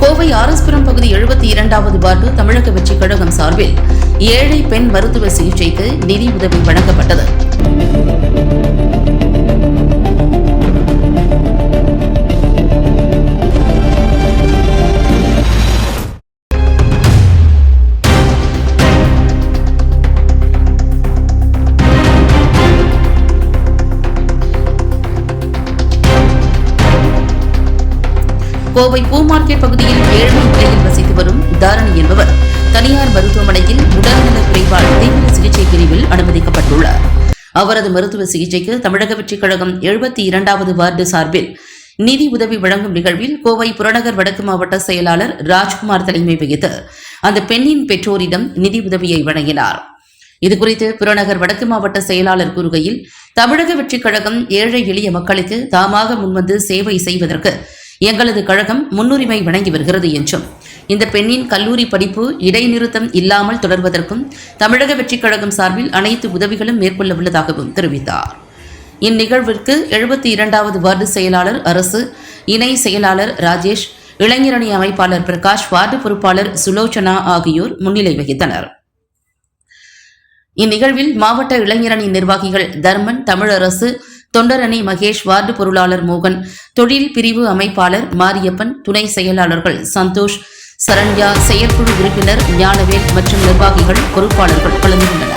கோவை ஆரஸ்புரம் பகுதி எழுபத்தி இரண்டாவது வார்டு தமிழக வெற்றிக் கழகம் சார்பில் ஏழை பெண் மருத்துவ சிகிச்சைக்கு நிதி உதவி வழங்கப்பட்டது. கோவை பூ மார்க்கெட் பகுதியில் ஏழ்மை நிலையில் வசித்து வரும் தாரணி என்பவர் தனியார் மருத்துவமனையில் உடல்நலக் குறைவால் தீவிர சிகிச்சை பிரிவில் அனுமதிக்கப்பட்டுள்ளார். அவரது மருத்துவ சிகிச்சைக்கு தமிழக வெற்றிக் கழகம் எழுபத்தி இரண்டாவது வார்டு சார்பில் நிதி உதவி வழங்கும் நிகழ்வில் கோவை புறநகர் வடக்கு மாவட்ட செயலாளர் ராஜ்குமார் தலைமை வகித்து அந்த பெண்ணின் பெற்றோரிடம் நிதி உதவியை வழங்கினார். இதுகுறித்து புறநகர் வடக்கு மாவட்ட செயலாளர் கூறுகையில் தமிழக வெற்றிக் கழகம் ஏழை எளிய மக்களுக்கு தாமாக முன்வந்து சேவை செய்வதற்கு எங்களது கழகம் முன்னுரிமை வழங்கி வருகிறது என்றும். இந்த பெண்ணின் கல்லூரி படிப்பு இடைநிறுத்தம் இல்லாமல் தொடர்வதற்கும் தமிழக வெற்றிக் கழகம் சார்பில் அனைத்து உதவிகளும் மேற்கொள்ள உள்ளதாகவும் தெரிவித்தார். இந்நிகழ்விற்கு எழுபத்தி இரண்டாவது வார்டு செயலாளர் அரசு இணை செயலாளர் ராஜேஷ் இளைஞரணி அமைப்பாளர் பிரகாஷ் வார்டு பொறுப்பாளர் சுலோச்சனா ஆகியோர் முன்னிலை வகித்தனர். இந்நிகழ்வில் மாவட்ட இளைஞரணி நிர்வாகிகள் தர்மன் தமிழரசு தொண்டரணி மகேஷ் வார்டு பொருளாளர் மோகன் தொழில் பிரிவு அமைப்பாளர் மாரியப்பன் துணை செயலாளர்கள் சந்தோஷ் சரண்யா செயற்குழு உறுப்பினர் ஞானவேல் மற்றும் நிர்வாகிகள் பொறுப்பாளர்கள் கலந்து கொண்டனர்.